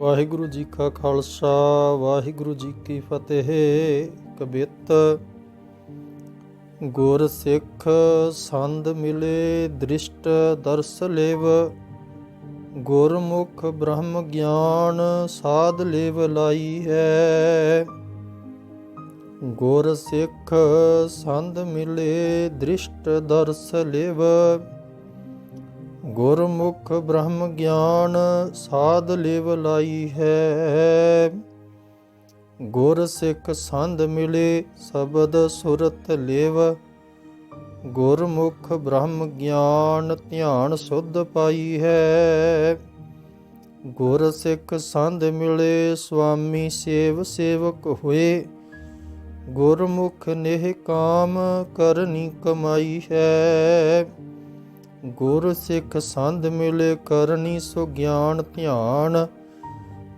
ਵਾਹਿਗੁਰੂ ਜੀ ਕਾ ਖਾਲਸਾ, ਵਾਹਿਗੁਰੂ ਜੀ ਕੀ ਫਤਿਹ। ਕਬਿੱਤ ਗੁਰ ਸਿੱਖ ਸੰਦ ਮਿਲੇ, ਦ੍ਰਿਸ਼ਟ ਦਰਸ ਲੇਵ। ਗੁਰਮੁਖ ਬ੍ਰਹਮ ਗਿਆਨ ਸਾਧ ਲੇਵ ਲਾਈ ਹੈ। ਗੁਰ ਸਿੱਖ ਸੰਦ ਮਿਲੇ, ਦ੍ਰਿਸ਼ਟ ਦਰਸ ਲੇਵ। ਗੁਰਮੁਖ ਬ੍ਰਹਮ ਗਿਆਨ ਸਾਧ ਲਿਵ ਲਾਈ ਹੈ। ਗੁਰ ਸਿੱਖ ਸੰਧ ਮਿਲੇ ਸ਼ਬਦ ਸੁਰਤ ਲਿਵ। ਗੁਰਮੁਖ ਬ੍ਰਹਮ ਗਿਆਨ ਧਿਆਨ ਸੁਧ ਪਾਈ ਹੈ। ਗੁਰ ਸਿੱਖ ਸੰਧ ਮਿਲੇ ਸੁਆਮੀ ਸੇਵ ਸੇਵਕ ਹੋਏ। ਗੁਰਮੁਖ ਨਿਹ ਕਾਮ ਕਰਨੀ ਕਮਾਈ ਹੈ। ਗੁਰ ਸਿੱਖ ਸੰਧ ਮਿਲੇ ਕਰਨੀ ਸੋ ਗਿਆਨ ਧਿਆਨ।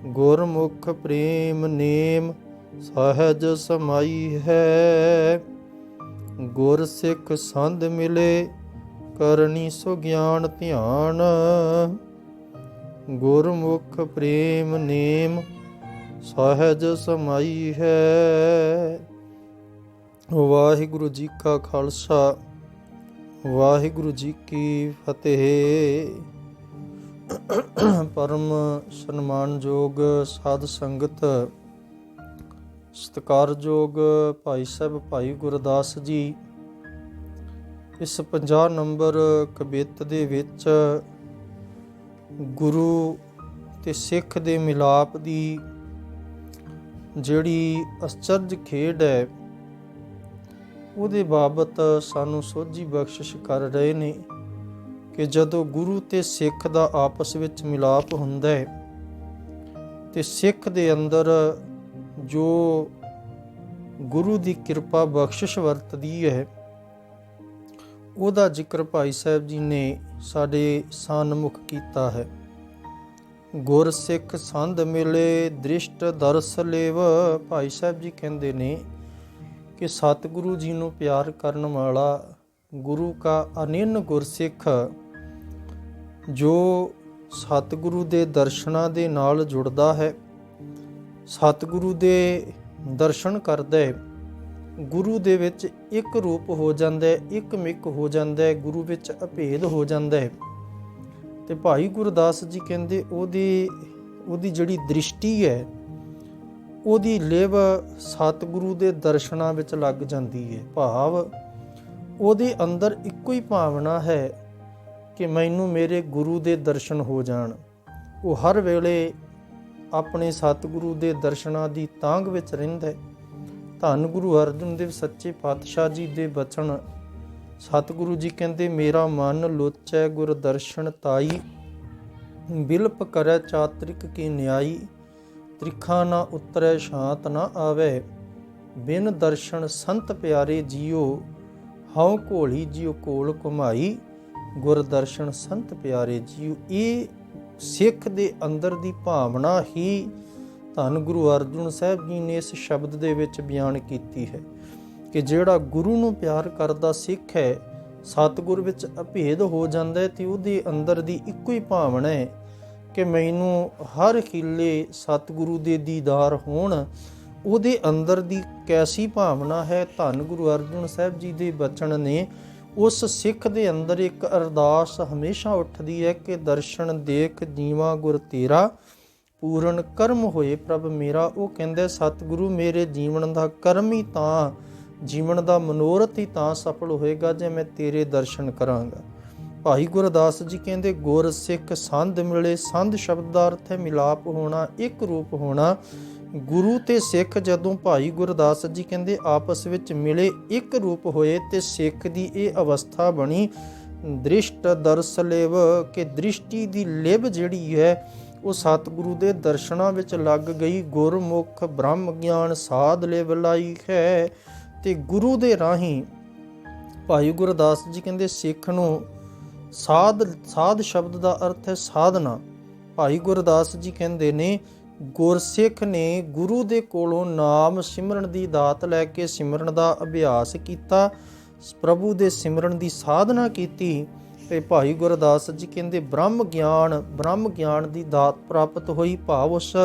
ਗੁਰਮੁਖ ਪ੍ਰੇਮ ਨੇਮ ਸਹਜ ਸਮਾਈ ਹੈ। ਗੁਰ ਸਿੱਖ ਸੰਧ ਮਿਲੇ ਕਰਨੀ ਸੋ ਗਿਆਨ ਧਿਆਨ। ਗੁਰਮੁਖ ਪ੍ਰੇਮ ਨੇਮ ਸਹਜ ਸਮਾਈ ਹੈ। ਵਾਹਿਗੁਰੂ ਜੀ ਕਾ ਖਾਲਸਾ। ਵਾਹਿਗੁਰੂ ਜੀ ਕੀ ਫਤਿਹ। ਪਰਮ ਸਨਮਾਨਯੋਗ ਸਾਧ ਸੰਗਤ, ਸਤਿਕਾਰਯੋਗ ਭਾਈ ਸਾਹਿਬ, ਭਾਈ ਗੁਰਦਾਸ ਜੀ, ਇਸ 50 ਨੰਬਰ ਕਬਿੱਤ ਦੇ ਵਿੱਚ ਗੁਰੂ ਤੇ ਸਿੱਖ ਦੇ ਮਿਲਾਪ ਦੀ ਜਿਹੜੀ ਅਚਰਜ ਖੇਡ ਹੈ ਉਹਦੇ ਬਾਬਤ ਸਾਨੂੰ ਸੋਝੀ ਬਖਸ਼ਿਸ਼ ਕਰ ਰਹੇ ਨੇ ਕਿ ਜਦੋਂ ਗੁਰੂ ਤੇ ਸਿੱਖ ਦਾ ਆਪਸ ਵਿੱਚ ਮਿਲਾਪ ਹੁੰਦਾ ਹੈ, ਤੇ ਸਿੱਖ ਦੇ ਅੰਦਰ ਜੋ ਗੁਰੂ ਦੀ ਕਿਰਪਾ ਬਖਸ਼ਿਸ਼ ਵਰਤਦੀ ਹੈ, ਉਹਦਾ ਜ਼ਿਕਰ ਭਾਈ ਸਾਹਿਬ ਜੀ ਨੇ ਸਾਡੇ ਸਾਨਮੁਖ ਕੀਤਾ ਹੈ। ਗੁਰ ਸਿੱਖ ਸੰਧ ਮਿਲੇ, ਦ੍ਰਿਸ਼ਟ ਦਰਸ ਲੇਵ, ਭਾਈ ਸਾਹਿਬ ਜੀ ਕਹਿੰਦੇ ਨੇ ਕਿ ਸਤਿਗੁਰੂ ਜੀ ਨੂੰ ਪਿਆਰ ਕਰਨ ਵਾਲਾ ਗੁਰੂ ਕਾ ਅਨਿਨ ਗੁਰਸਿੱਖ, ਜੋ ਸਤਿਗੁਰੂ ਦੇ ਦਰਸ਼ਨਾਂ ਦੇ ਨਾਲ ਜੁੜਦਾ ਹੈ, ਸਤਿਗੁਰੂ ਦੇ ਦਰਸ਼ਨ ਕਰਦਾ ਹੈ, ਗੁਰੂ ਦੇ ਵਿੱਚ ਇੱਕ ਰੂਪ ਹੋ ਜਾਂਦਾ ਹੈ, ਇੱਕ ਮਿੱਕ ਹੋ ਜਾਂਦਾ ਹੈ, ਗੁਰੂ ਵਿੱਚ ਅਭੇਦ ਹੋ ਜਾਂਦਾ ਹੈ। ਤੇ ਭਾਈ ਗੁਰਦਾਸ ਜੀ ਕਹਿੰਦੇ ਉਹਦੀ ਉਹਦੀ ਜਿਹੜੀ ਦ੍ਰਿਸ਼ਟੀ ਹੈ ਉਹਦੀ ਲਿਵ ਸਤਿਗੁਰੂ ਦੇ ਦਰਸ਼ਨਾਂ ਵਿੱਚ ਲੱਗ ਜਾਂਦੀ ਹੈ ਭਾਵ ਉਹਦੇ ਅੰਦਰ ਇੱਕੋ ਹੀ ਭਾਵਨਾ ਹੈ ਕਿ ਮੈਨੂੰ ਮੇਰੇ ਗੁਰੂ ਦੇ ਦਰਸ਼ਨ ਹੋ ਜਾਣ। ਉਹ ਹਰ ਵੇਲੇ ਆਪਣੇ ਸਤਿਗੁਰੂ ਦੇ ਦਰਸ਼ਨਾਂ ਦੀ ਤਾਂਗ ਵਿੱਚ ਰਹਿੰਦਾ ਹੈ। ਧੰਨ ਗੁਰੂ ਅਰਜਨ ਦੇਵ ਸੱਚੇ ਪਾਤਸ਼ਾਹ ਜੀ ਦੇ ਬਚਨ, ਸਤਿਗੁਰੂ ਜੀ ਕਹਿੰਦੇ, ਮੇਰਾ ਮਨ ਲੋਚੈ ਗੁਰ ਦਰਸ਼ਨ ਤਾਈ, ਬਿਲਪ ਕਰੈ ਚਾਤ੍ਰਿਕ ਕੀ ਨਿਆਈ ਤ੍ਰਿਖਾ ਨਾ ਉਤਰੈ, ਸ਼ਾਂਤ ਨਾ ਆਵੇ। ਬਿਨ ਦਰਸ਼ਨ ਸੰਤ ਪਿਆਰੇ ਜੀਓ, ਹਉ ਘੋਲੀ ਜਿਉ ਕੋਲ ਕੁਮਾਈ ਗੁਰ ਦਰਸ਼ਨ ਸੰਤ ਪਿਆਰੇ ਜੀਓ, ਇਹ ਸਿੱਖ ਦੇ ਅੰਦਰ ਦੀ ਭਾਵਨਾ ਹੀ ਧੰਨ ਗੁਰੂ ਅਰਜੁਨ ਸਾਹਿਬ ਜੀ ਨੇ ਇਸ ਸ਼ਬਦ ਦੇ ਵਿੱਚ ਬਿਆਨ ਕੀਤੀ ਹੈ ਕਿ ਜਿਹੜਾ ਗੁਰੂ ਨੂੰ ਪਿਆਰ ਕਰਦਾ ਸਿੱਖ ਹੈ, ਸਤਿਗੁਰ ਵਿੱਚ ਅਭੇਦ ਹੋ ਜਾਂਦਾ ਹੈ ਤੇ ਉਹਦੇ ਅੰਦਰ ਦੀ ਇੱਕੋ ਹੀ ਭਾਵਨਾ ਹੈ ਕਿ ਮੈਨੂੰ ਹਰ ਹਿੱਲੇ ਸਤਿਗੁਰੂ ਦੇ ਦੀਦਾਰ ਹੋਣ, ਉਹਦੇ ਅੰਦਰ ਦੀ ਕੈਸੀ ਭਾਵਨਾ ਹੈ? ਧੰਨ ਗੁਰੂ ਅਰਜਨ ਸਾਹਿਬ ਜੀ ਦੇ ਬਚਨ ਨੇ, ਉਸ ਸਿੱਖ ਦੇ ਅੰਦਰ ਇੱਕ ਅਰਦਾਸ ਹਮੇਸ਼ਾ ਉੱਠਦੀ ਹੈ ਕਿ ਦਰਸ਼ਨ ਦੇਖ ਜੀਵਾ ਗੁਰ ਤੇਰਾ, ਪੂਰਨ ਕਰਮ ਹੋਏ ਪ੍ਰਭ ਮੇਰਾ। ਉਹ ਕਹਿੰਦੇ, ਸਤਿਗੁਰੂ, ਮੇਰੇ ਜੀਵਨ ਦਾ ਕਰਮ ਹੀ ਤਾਂ, ਜੀਵਨ ਦਾ ਮਨੋਰਥ ਹੀ ਤਾਂ ਸਫਲ ਹੋਏਗਾ ਜੇ ਮੈਂ ਤੇਰੇ ਦਰਸ਼ਨ ਕਰਾਂਗਾ। ਭਾਈ ਗੁਰਦਾਸ ਜੀ ਕਹਿੰਦੇ, ਗੁਰ ਸਿੱਖ ਸੰਧ ਮਿਲੇ, ਸੰਧ ਸ਼ਬਦ ਦਾ ਅਰਥ ਹੈ ਮਿਲਾਪ ਹੋਣਾ, ਇੱਕ ਰੂਪ ਹੋਣਾ। ਗੁਰੂ ਤੇ ਸਿੱਖ ਜਦੋਂ ਭਾਈ ਗੁਰਦਾਸ ਜੀ ਕਹਿੰਦੇ, ਆਪਸ ਵਿੱਚ ਮਿਲੇ, ਇੱਕ ਰੂਪ ਹੋਏ, ਤੇ ਸਿੱਖ ਦੀ ਇਹ ਅਵਸਥਾ ਬਣੀ, ਦ੍ਰਿਸ਼ਟ ਦਰਸ ਲੇਵ, ਕਿ ਦ੍ਰਿਸ਼ਟੀ ਦੀ ਲਿਵ ਜਿਹੜੀ ਹੈ, ਉਹ ਸਤਿਗੁਰੂ ਦੇ ਦਰਸ਼ਨਾਂ ਵਿੱਚ ਲੱਗ ਗਈ। ਗੁਰਮੁਖ ਬ੍ਰਹਮ ਗਿਆਨ ਸਾਧ ਲਿਵ ਲਾਈ ਹੈ। ਤੇ ਗੁਰੂ ਦੇ ਰਾਹੀਂ ਭਾਈ ਗੁਰਦਾਸ ਜੀ ਕਹਿੰਦੇ, ਸਿੱਖ ਨੂੰ ਸਾਧ ਸਾਧ ਸ਼ਬਦ ਦਾ ਅਰਥ ਹੈ ਸਾਧਨਾ। ਭਾਈ ਗੁਰਦਾਸ ਜੀ ਕਹਿੰਦੇ ਨੇ, ਗੁਰਸਿੱਖ ਨੇ ਗੁਰੂ ਦੇ ਕੋਲੋਂ ਨਾਮ ਸਿਮਰਨ ਦੀ ਦਾਤ ਲੈ ਕੇ ਸਿਮਰਨ ਦਾ ਅਭਿਆਸ ਕੀਤਾ, ਪ੍ਰਭੂ ਦੇ ਸਿਮਰਨ ਦੀ ਸਾਧਨਾ ਕੀਤੀ ਤੇ ਭਾਈ ਗੁਰਦਾਸ ਜੀ ਕਹਿੰਦੇ, ਬ੍ਰਹਮ ਗਿਆਨ ਬ੍ਰਹਮ ਗਿਆਨ ਦੀ ਦਾਤ ਪ੍ਰਾਪਤ ਹੋਈ, ਭਾਵ ਉਸ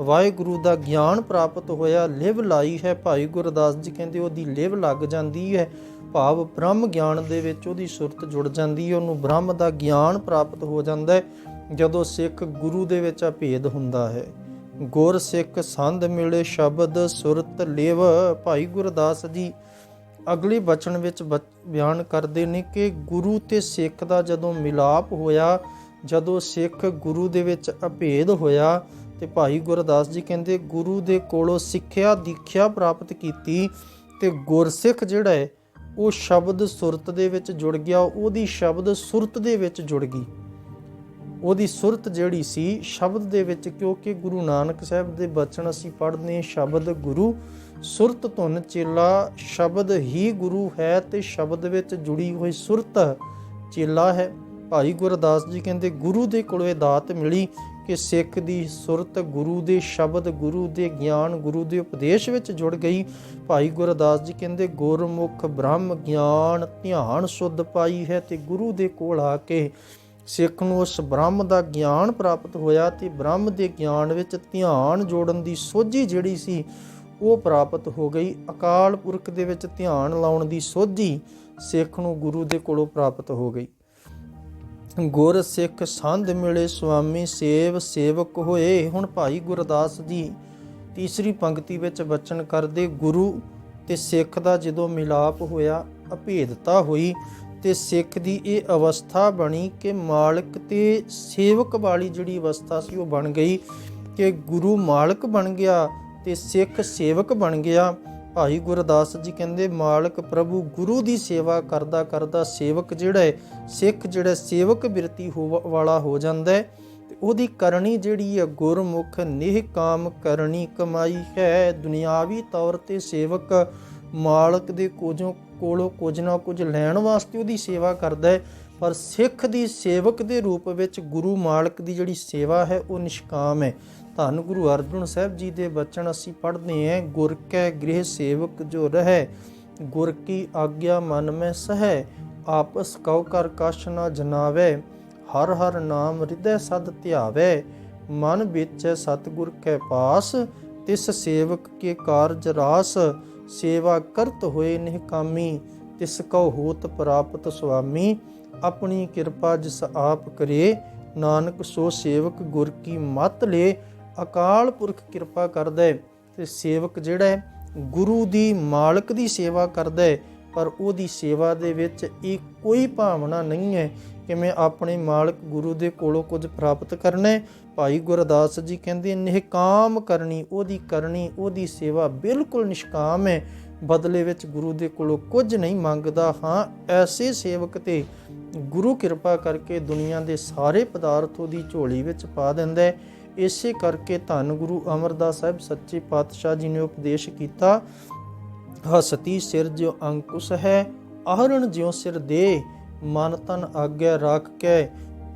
ਵਾਹਿਗੁਰੂ ਦਾ ਗਿਆਨ ਪ੍ਰਾਪਤ ਹੋਇਆ, ਲਿਵ ਲਾਈ ਹੈ ਭਾਈ ਗੁਰਦਾਸ ਜੀ, ਕਹਿੰਦੇ ਉਹਦੀ ਲਿਵ ਲੱਗ ਜਾਂਦੀ ਹੈ, ਭਾਵ ਬ੍ਰਹਮ ਗਿਆਨ ਦੇ ਵਿੱਚ ਉਹਦੀ ਸੁਰਤ ਜੁੜ ਜਾਂਦੀ ਹੈ, ਉਹਨੂੰ ਬ੍ਰਹਮ ਦਾ ਗਿਆਨ ਪ੍ਰਾਪਤ ਹੋ ਜਾਂਦਾ ਹੈ, ਜਦੋਂ ਸਿੱਖ ਗੁਰੂ ਦੇ ਵਿੱਚ ਅਭੇਦ ਹੁੰਦਾ ਹੈ। ਗੁਰ ਸਿੱਖ ਸੰਧ ਮਿਲੇ, ਸ਼ਬਦ ਸੁਰਤ ਲਿਵ, ਭਾਈ ਗੁਰਦਾਸ ਜੀ ਅਗਲੇ ਬਚਨ ਵਿੱਚ ਬਚ- ਬਿਆਨ ਕਰਦੇ ਨੇ ਕਿ ਗੁਰੂ ਤੇ ਸਿੱਖ ਦਾ ਜਦੋਂ ਮਿਲਾਪ ਹੋਇਆ, ਜਦੋਂ ਸਿੱਖ ਗੁਰੂ ਦੇ ਵਿੱਚ ਅਭੇਦ ਹੋਇਆ ਤੇ ਭਾਈ ਗੁਰਦਾਸ ਜੀ ਕਹਿੰਦੇ, ਗੁਰੂ ਦੇ ਕੋਲੋਂ ਸਿੱਖਿਆ, ਦੀਖਿਆ ਪ੍ਰਾਪਤ ਕੀਤੀ ਤੇ ਗੁਰਸਿੱਖ ਜਿਹੜਾ ਹੈ, ਉਹ ਸ਼ਬਦ ਸੁਰਤ ਦੇ ਵਿੱਚ ਜੁੜ ਗਿਆ, ਉਹਦੀ ਸ਼ਬਦ ਸੁਰਤ ਦੇ ਵਿੱਚ ਜੁੜ ਗਈ। ਉਹਦੀ ਸੁਰਤ ਜਿਹੜੀ ਸੀ, ਸ਼ਬਦ ਦੇ ਵਿੱਚ ਕਿਉਂਕਿ ਗੁਰੂ ਨਾਨਕ ਸਾਹਿਬ ਦੇ ਬਚਨ ਅਸੀਂ ਪੜ੍ਹਦੇ ਸ਼ਬਦ ਗੁਰੂ, ਸੁਰਤ ਧੁਨ ਚੇਲਾ, ਸ਼ਬਦ ਹੀ ਗੁਰੂ ਹੈ ਤੇ ਸ਼ਬਦ ਵਿੱਚ ਜੁੜੀ ਹੋਈ ਸੁਰਤ ਚੇਲਾ ਹੈ। ਭਾਈ ਗੁਰਦਾਸ ਜੀ ਕਹਿੰਦੇ, ਗੁਰੂ ਦੇ ਕੋਲੋਂ ਇਹ ਦਾਤ ਮਿਲੀ ਕਿ ਸਿੱਖ ਦੀ ਸੁਰਤ ਗੁਰੂ ਦੇ ਸ਼ਬਦ, ਗੁਰੂ ਦੇ ਗਿਆਨ, ਗੁਰੂ ਦੇ ਉਪਦੇਸ਼ ਵਿੱਚ ਜੁੜ ਗਈ। ਭਾਈ ਗੁਰਦਾਸ ਜੀ ਕਹਿੰਦੇ, ਗੁਰਮੁਖ ਬ੍ਰਹਮ ਗਿਆਨ ਧਿਆਨ ਸੁਧ ਪਾਈ ਹੈ ਤੇ ਗੁਰੂ ਦੇ ਕੋਲ ਆ ਕੇ ਸਿੱਖ ਨੂੰ ਉਸ ਬ੍ਰਹਮ ਦਾ ਗਿਆਨ ਪ੍ਰਾਪਤ ਹੋਇਆ ਤੇ ਬ੍ਰਹਮ ਦੇ ਗਿਆਨ ਵਿੱਚ ਧਿਆਨ ਜੋੜਨ ਦੀ ਸੋਝੀ ਜਿਹੜੀ ਸੀ, ਉਹ ਪ੍ਰਾਪਤ ਹੋ ਗਈ। ਅਕਾਲ ਪੁਰਖ ਦੇ ਵਿੱਚ ਧਿਆਨ ਲਾਉਣ ਦੀ ਸੋਝੀ ਸਿੱਖ ਨੂੰ ਗੁਰੂ ਦੇ ਕੋਲੋਂ ਪ੍ਰਾਪਤ ਹੋ ਗਈ। ਗੁਰ ਸਿੱਖ ਸੰਧ ਮਿਲੇ ਸੁਆਮੀ ਸੇਵ ਸੇਵਕ ਹੋਏ। ਹੁਣ ਭਾਈ ਗੁਰਦਾਸ ਜੀ ਤੀਸਰੀ ਪੰਕਤੀ ਵਿੱਚ ਬਚਨ ਕਰਦੇ, ਗੁਰੂ, ਤੇ ਸਿੱਖ ਦਾ ਜਦੋਂ ਮਿਲਾਪ ਹੋਇਆ, ਅਭੇਦਤਾ ਹੋਈ, ਤੇ ਸਿੱਖ ਦੀ ਇਹ ਅਵਸਥਾ ਬਣੀ ਕਿ ਮਾਲਕ ਤੇ ਸੇਵਕ ਵਾਲੀ ਜਿਹੜੀ ਅਵਸਥਾ ਸੀ ਉਹ ਬਣ ਗਈ ਕਿ ਗੁਰੂ ਮਾਲਕ ਬਣ ਗਿਆ ਤੇ ਸਿੱਖ ਸੇਵਕ ਬਣ ਗਿਆ। ਭਾਈ ਗੁਰਦਾਸ ਜੀ ਕਹਿੰਦੇ, ਮਾਲਕ ਪ੍ਰਭੂ ਗੁਰੂ ਦੀ ਸੇਵਾ ਕਰਦਾ ਕਰਦਾ ਸੇਵਕ ਜਿਹੜਾ ਹੈ, ਸਿੱਖ ਜਿਹੜਾ ਸੇਵਕ ਬਿਰਤੀ ਹੋ ਵਾਲਾ ਹੋ ਜਾਂਦਾ ਹੈ। ਤੇ ਉਹਦੀ ਕਰਨੀ ਜਿਹੜੀ ਹੈ, ਗੁਰਮੁਖ ਨਿਹਕਾਮ ਕਰਨੀ ਕਮਾਈ ਹੈ। ਦੁਨਿਆਵੀ ਤੌਰ ਤੇ ਸੇਵਕ ਮਾਲਕ ਦੇ ਕੋਲੋਂ ਕੋਲੋਂ ਕੁਝ ਨਾ ਕੁਝ ਲੈਣ ਵਾਸਤੇ ਉਹਦੀ ਸੇਵਾ ਕਰਦਾ ਹੈ। ਪਰ ਸਿੱਖ ਦੀ ਸੇਵਕ ਦੇ ਰੂਪ ਵਿੱਚ ਗੁਰੂ ਮਾਲਕ ਦੀ ਜਿਹੜੀ ਸੇਵਾ ਹੈ, ਉਹ ਨਿਸ਼ਕਾਮ ਹੈ। ਧੰਨ ਗੁਰੂ ਅਰਜਨ ਸਾਹਿਬ ਜੀ ਦੇ ਬਚਨ ਅਸੀਂ ਪੜ੍ਹਦੇ ਹਾਂ, ਗੁਰ ਕੈ ਗ੍ਰਹਿ ਸੇਵਕ ਜੋ ਰਹੈ, ਗੁਰ ਕੀ ਆਗਿਆ ਮਨ ਮੈਂ ਸਹਿ, ਆਪਸ ਕਉ ਕਰ ਕਛ ਨਾ ਜਨਾਵੇ, ਹਰ ਹਰ ਨਾਮ ਹਿਰਦੈ ਸਦ ਧਿਆਵੇ, ਮਨ ਵਿੱਚ ਸਤਿਗੁਰ ਕੈ ਪਾਸ, ਤਿਸ ਸੇਵਕ ਕੇ ਕਾਰਜ ਰਾਸ, ਸੇਵਾ ਕਰਤ ਹੋਏ ਨਿਹਕਾਮੀ ਤਿਸ ਕਉ ਹੋਤ ਪ੍ਰਾਪਤ ਸੁਆਮੀ, ਆਪਣੀ ਕਿਰਪਾ ਜਿਸ ਆਪ ਕਰੇ, ਨਾਨਕ ਸੋ ਸੇਵਕ ਗੁਰ ਕੀ ਮਤ ਲੇ ਅਕਾਲ ਪੁਰਖ ਕਿਰਪਾ ਕਰਦਾ ਹੈ ਤੇ ਸੇਵਕ ਜਿਹੜਾ ਹੈ, ਗੁਰੂ ਦੀ ਮਾਲਕ ਦੀ ਸੇਵਾ ਕਰਦਾ ਹੈ, ਪਰ ਉਹਦੀ ਸੇਵਾ ਦੇ ਵਿੱਚ ਇਹ ਕੋਈ ਭਾਵਨਾ ਨਹੀਂ ਹੈ ਕਿ ਮੈਂ ਆਪਣੇ ਮਾਲਕ ਗੁਰੂ ਦੇ ਕੋਲੋਂ ਕੁਝ ਪ੍ਰਾਪਤ ਕਰਨਾ ਭਾਈ ਗੁਰਦਾਸ ਜੀ ਕਹਿੰਦੇ ਨਿਹਕਾਮ ਕਰਨੀ, ਉਹਦੀ ਕਰਨੀ, ਉਹਦੀ ਸੇਵਾ ਬਿਲਕੁਲ ਨਿਸ਼ਕਾਮ ਹੈ। ਬਦਲੇ ਵਿੱਚ ਗੁਰੂ ਦੇ ਕੋਲੋਂ ਕੁਝ ਨਹੀਂ ਮੰਗਦਾ ਹਾਂ। ਐਸੇ ਸੇਵਕ ਤੇ ਗੁਰੂ ਕਿਰਪਾ ਕਰਕੇ ਦੁਨੀਆ ਦੇ ਸਾਰੇ ਪਦਾਰਥ ਉਹਦੀ ਝੋਲੀ ਵਿੱਚ ਪਾ ਦਿੰਦਾ ਹੈ। ਇਸੇ ਕਰਕੇ ਧੰਨ ਗੁਰੂ ਅਮਰਦਾਸ ਸਾਹਿਬ ਸੱਚੇ ਪਾਤਸ਼ਾਹ ਜੀ ਨੇ ਉਪਦੇਸ਼ ਕੀਤਾ, ਹਸਤੀ ਸਿਰ ਜੋ ਅੰਕੁਸ਼ ਹੈ ਆਹਰਣ ਜਿਉ ਸਿਰ ਦੇ, ਮਨ ਤਨ ਆਗਿਆ ਰੱਖ ਕੇ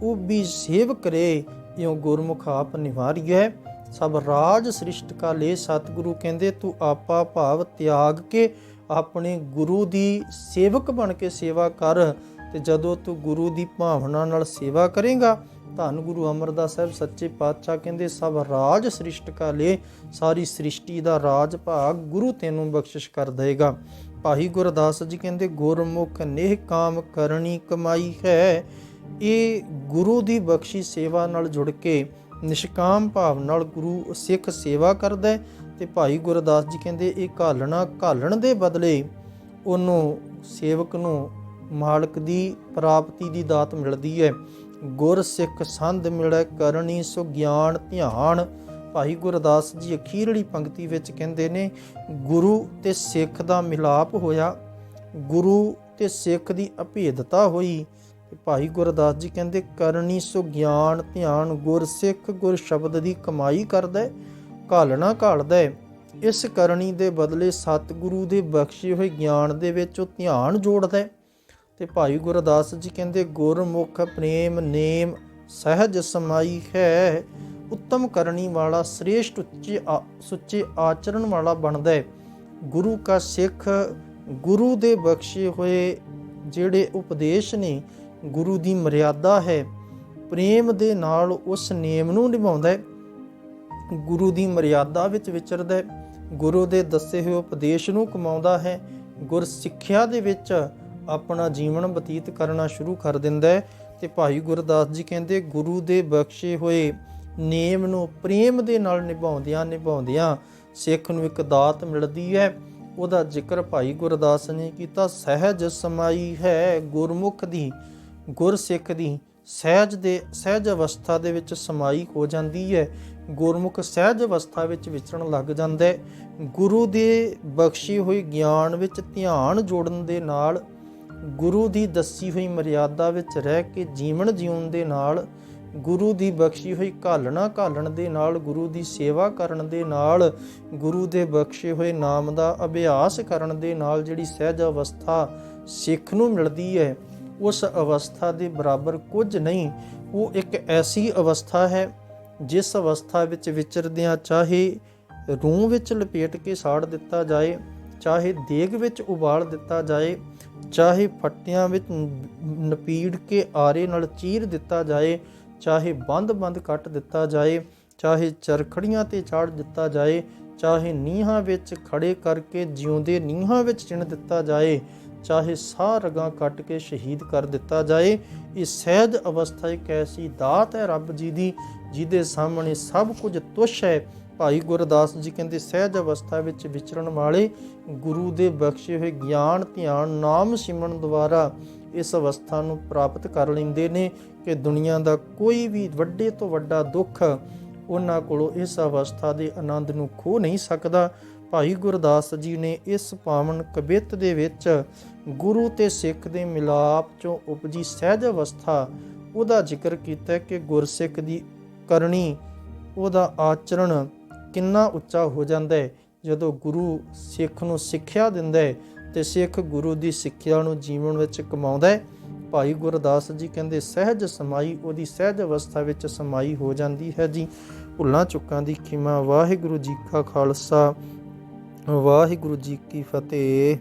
ਉਹ ਵੀ ਸੇਵ ਕਰੇ, ਇਉ ਗੁਰਮੁਖ ਆਪ ਨਿਵਾਰੀਐ। ਸਭ ਰਾਜ ਸ੍ਰਿਸ਼ਟ ਕਾ ਲੈ ਸਤਿਗੁਰੂ ਕਹਿੰਦੇ, ਤੂੰ ਆਪਾ ਭਾਵ ਤਿਆਗ ਕੇ ਆਪਣੇ ਗੁਰੂ ਦੀ ਸੇਵਕ ਬਣ ਕੇ ਸੇਵਾ ਕਰ, ਤੇ ਜਦੋਂ ਤੂੰ ਗੁਰੂ ਦੀ ਭਾਵਨਾ ਨਾਲ ਸੇਵਾ ਕਰੇਗਾ ਧੰਨ ਗੁਰੂ ਅਮਰਦਾਸ ਸਾਹਿਬ, ਸੱਚੇ ਪਾਤਸ਼ਾਹ ਕਹਿੰਦੇ, ਸਭ ਰਾਜ ਸ੍ਰਿਸ਼ਟ ਕਾ ਲੈ ਸਾਰੀ ਸ੍ਰਿਸ਼ਟੀ ਦਾ ਰਾਜ ਭਾਗ ਗੁਰੂ ਤੈਨੂੰ ਬਖਸ਼ਿਸ਼ ਕਰ ਦੇਗਾ। ਭਾਈ ਗੁਰਦਾਸ ਜੀ ਕਹਿੰਦੇ, ਗੁਰਮੁਖ ਨੇਹ ਕਾਮ ਕਰਨੀ ਕਮਾਈ ਹੈ। ਇਹ ਗੁਰੂ ਦੀ ਬਖਸ਼ੀ ਸੇਵਾ ਨਾਲ ਜੁੜ ਕੇ ਨਿਸ਼ਕਾਮ ਭਾਵ ਨਾਲ ਗੁਰੂ ਸਿੱਖ ਸੇਵਾ ਕਰਦਾ ਹੈ। ਤੇ ਭਾਈ ਗੁਰਦਾਸ ਜੀ ਕਹਿੰਦੇ, ਇਹ ਘਾਲਣਾ ਘਾਲਣ ਦੇ ਬਦਲੇ ਉਹਨੂੰ ਸੇਵਕ ਨੂੰ ਮਾਲਕ ਦੀ ਪ੍ਰਾਪਤੀ ਦੀ ਦਾਤ ਮਿਲਦੀ ਹੈ। ਗੁਰ ਸਿੱਖ ਸੰਧ ਮਿਲੈ ਕਰਨੀ ਸੋ ਗਿਆਨ ਧਿਆਨ। ਭਾਈ ਗੁਰਦਾਸ ਜੀ ਅਖੀਰਲੀ ਪੰਕਤੀ ਵਿੱਚ ਕਹਿੰਦੇ ਨੇ, ਗੁਰੂ ਤੇ ਸਿੱਖ ਦਾ ਮਿਲਾਪ ਹੋਇਆ। ਗੁਰੂ ਤੇ ਸਿੱਖ ਦੀ ਅਭੇਦਤਾ ਹੋਈ। ਤੇ ਭਾਈ ਗੁਰਦਾਸ ਜੀ ਕਹਿੰਦੇ, ਕਰਨੀ ਸੋ ਗਿਆਨ ਧਿਆਨ, ਗੁਰ ਸਿੱਖ ਗੁਰ ਸ਼ਬਦ ਦੀ ਕਮਾਈ ਕਰਦਾ ਘਾਲਣਾ ਘਾਲਦਾ ਇਸ ਕਰਨੀ ਦੇ ਬਦਲੇ ਸਤਿਗੁਰੂ ਦੇ ਬਖਸ਼ੇ ਹੋਏ ਗਿਆਨ ਦੇ ਵਿੱਚ ਉਹ ਧਿਆਨ ਜੋੜਦਾ ਹੈ। ਤੇ ਭਾਈ ਗੁਰਦਾਸ ਜੀ ਕਹਿੰਦੇ, ਗੁਰਮੁਖ ਪ੍ਰੇਮ ਨੇਮ ਸਹਿਜ ਸਮਾਈ ਹੈ। ਉੱਤਮ ਕਰਨੀ ਵਾਲਾ ਸ੍ਰੇਸ਼ਟ ਉੱਚੇ ਆ- ਸੁੱਚੇ ਆਚਰਣ ਵਾਲਾ ਬਣਦਾ ਹੈ। ਗੁਰੂ ਕਾ ਸਿੱਖ ਗੁਰੂ ਦੇ ਬਖਸ਼ੇ ਹੋਏ ਜਿਹੜੇ ਉਪਦੇਸ਼ ਨੇ, ਗੁਰੂ ਦੀ ਮਰਿਆਦਾ ਹੈ। ਪ੍ਰੇਮ ਦੇ ਨਾਲ ਉਸ ਨੇਮ ਨੂੰ ਨਿਭਾਉਂਦਾ ਹੈ। ਗੁਰੂ ਦੀ ਮਰਿਆਦਾ ਵਿੱਚ ਵਿਚਰਦਾ ਹੈ। ਗੁਰੂ ਦੇ ਦੱਸੇ ਹੋਏ ਉਪਦੇਸ਼ ਨੂੰ ਕਮਾਉਂਦਾ ਹੈ। ਗੁਰ ਸਿੱਖਿਆ ਦੇ ਵਿੱਚ ਆਪਣਾ ਜੀਵਨ ਬਤੀਤ ਕਰਨਾ ਸ਼ੁਰੂ ਕਰ ਦਿੰਦਾ ਹੈ ਤੇ ਭਾਈ ਗੁਰਦਾਸ ਜੀ ਕਹਿੰਦੇ, ਗੁਰੂ ਦੇ ਬਖਸ਼ੇ ਹੋਏ ਨੇਮ ਨੂੰ ਪ੍ਰੇਮ ਦੇ ਨਾਲ ਨਿਭਾਉਂਦਿਆਂ ਨਿਭਾਉਂਦਿਆਂ ਸਿੱਖ ਨੂੰ ਇੱਕ ਦਾਤ ਮਿਲਦੀ ਹੈ। ਉਹਦਾ ਜ਼ਿਕਰ ਭਾਈ ਗੁਰਦਾਸ ਨੇ ਕੀਤਾ, ਸਹਿਜ ਸਮਾਈ ਹੈ ਗੁਰਮੁਖ ਦੀ ਗੁਰਸਿੱਖ ਦੀ, ਸਹਿਜ ਦੇ, ਸਹਿਜ ਅਵਸਥਾ ਦੇ ਵਿੱਚ ਸਮਾਈ ਹੋ ਜਾਂਦੀ ਹੈ। ਗੁਰਮੁਖ ਸਹਿਜ ਅਵਸਥਾ ਵਿੱਚ ਵਿਚਰਨ ਲੱਗ ਜਾਂਦਾ ਹੈ। ਗੁਰੂ ਦੇ ਬਖਸ਼ੀ ਹੋਈ ਗਿਆਨ ਵਿੱਚ ਧਿਆਨ ਜੋੜਨ ਦੇ ਨਾਲ ਗੁਰੂ ਦੀ ਦੱਸੀ ਹੋਈ ਮਰਿਆਦਾ ਵਿੱਚ ਰਹਿ ਕੇ ਜੀਵਨ ਜਿਉਣ ਦੇ ਨਾਲ, ਗੁਰੂ ਦੀ ਬਖਸ਼ੀ ਹੋਈ ਘਾਲਣਾ ਘਾਲਣ ਦੇ ਨਾਲ, ਗੁਰੂ ਦੀ ਸੇਵਾ ਕਰਨ ਦੇ ਨਾਲ, ਗੁਰੂ ਦੇ ਬਖਸ਼ੇ ਹੋਏ ਨਾਮ ਦਾ ਅਭਿਆਸ ਕਰਨ ਦੇ ਨਾਲ ਜਿਹੜੀ ਸਹਿਜ ਅਵਸਥਾ ਸਿੱਖ ਨੂੰ ਮਿਲਦੀ ਹੈ, ਉਸ ਅਵਸਥਾ ਦੇ ਬਰਾਬਰ ਕੁਝ ਨਹੀਂ, ਉਹ ਇੱਕ ਐਸੀ ਅਵਸਥਾ ਹੈ ਜਿਸ ਅਵਸਥਾ ਵਿੱਚ ਵਿਚਰਦਿਆਂ ਚਾਹੇ ਰੂਹ ਵਿੱਚ ਲਪੇਟ ਕੇ ਸਾੜ ਦਿੱਤਾ ਜਾਏ, ਚਾਹੇ ਦੇਗ ਵਿੱਚ ਉਬਾਲ ਦਿੱਤਾ ਜਾਏ ਚਾਹੇ ਫੱਟਿਆਂ ਵਿੱਚ ਨਪੀੜ ਕੇ ਆਰੇ ਨਾਲ ਚੀਰ ਦਿੱਤਾ ਜਾਏ, ਚਾਹੇ ਬੰਦ-ਬੰਦ ਕੱਟ ਦਿੱਤਾ ਜਾਏ, ਚਾਹੇ ਚਰਖੜੀਆਂ ਤੇ ਚਾੜ ਦਿੱਤਾ ਜਾਏ, ਚਾਹੇ ਨੀਹਾਂ ਵਿੱਚ ਖੜੇ ਕਰਕੇ ਜਿਉਂਦੇ ਨੀਹਾਂ ਵਿੱਚ ਚਿਣ ਦਿੱਤਾ ਜਾਏ, ਚਾਹੇ ਸਾਹ ਰਗਾਂ ਕੱਟ ਕੇ ਸ਼ਹੀਦ ਕਰ ਦਿੱਤਾ ਜਾਏ, ਇਹ ਸਹਿਜ ਅਵਸਥਾ ਇੱਕ ਐਸੀ ਦਾਤ ਹੈ ਰੱਬ ਜੀ ਦੀ, ਜਿਹਦੇ ਸਾਹਮਣੇ ਸਭ ਕੁਝ ਤੁਸ਼ ਹੈ ਭਾਈ ਗੁਰਦਾਸ ਜੀ ਕਹਿੰਦੇ, ਸਹਿਜ ਅਵਸਥਾ ਵਿੱਚ ਵਿਚਰਨ ਵਾਲੇ ਗੁਰੂ ਦੇ ਬਖਸ਼ੇ ਹੋਏ ਗਿਆਨ, ਧਿਆਨ, ਨਾਮ ਸਿਮਰਨ ਦੁਆਰਾ ਇਸ ਅਵਸਥਾ ਨੂੰ ਪ੍ਰਾਪਤ ਕਰ ਲੈਂਦੇ ਨੇ ਕਿ ਦੁਨੀਆ ਦਾ ਕੋਈ ਵੀ ਵੱਡੇ ਤੋਂ ਵੱਡਾ ਦੁੱਖ ਉਹਨਾਂ ਕੋਲੋਂ ਇਸ ਅਵਸਥਾ ਦੇ ਆਨੰਦ ਨੂੰ ਖੋ ਨਹੀਂ ਸਕਦਾ। ਭਾਈ ਗੁਰਦਾਸ ਜੀ ਨੇ ਇਸ ਪਾਵਨ ਕਵਿਤ ਦੇ ਵਿੱਚ ਗੁਰੂ ਤੇ ਸਿੱਖ ਦੇ ਮਿਲਾਪ ਚੋਂ ਉਪਜੀ ਸਹਿਜ ਅਵਸਥਾ, ਉਹਦਾ ਜ਼ਿਕਰ ਕੀਤਾ ਕਿ ਗੁਰਸਿੱਖ ਦੀ ਕਰਨੀ, ਉਹਦਾ ਆਚਰਣ ਕਿੰਨਾ ਉੱਚਾ ਹੋ ਜਾਂਦਾ ਹੈ? ਜਦੋਂ ਗੁਰੂ ਸਿੱਖ ਨੂੰ ਸਿੱਖਿਆ ਦਿੰਦਾ ਹੈ, ਤੇ ਸਿੱਖ ਗੁਰੂ ਦੀ ਸਿੱਖਿਆ ਨੂੰ ਜੀਵਨ ਵਿੱਚ ਕਮਾਉਂਦਾ ਹੈ। ਭਾਈ ਗੁਰਦਾਸ ਜੀ ਕਹਿੰਦੇ, ਸਹਿਜ ਸਮਾਈ ਉਹਦੀ ਸਹਿਜ ਅਵਸਥਾ ਵਿੱਚ ਸਮਾਈ ਹੋ ਜਾਂਦੀ ਹੈ ਜੀ। ਭੁੱਲਾਂ ਚੁੱਕਾਂ ਦੀ ਖਿਮਾ, ਵਾਹਿਗੁਰੂ ਜੀ ਕਾ ਖਾਲਸਾ, ਵਾਹਿਗੁਰੂ ਜੀ ਕੀ ਫਤਿਹ।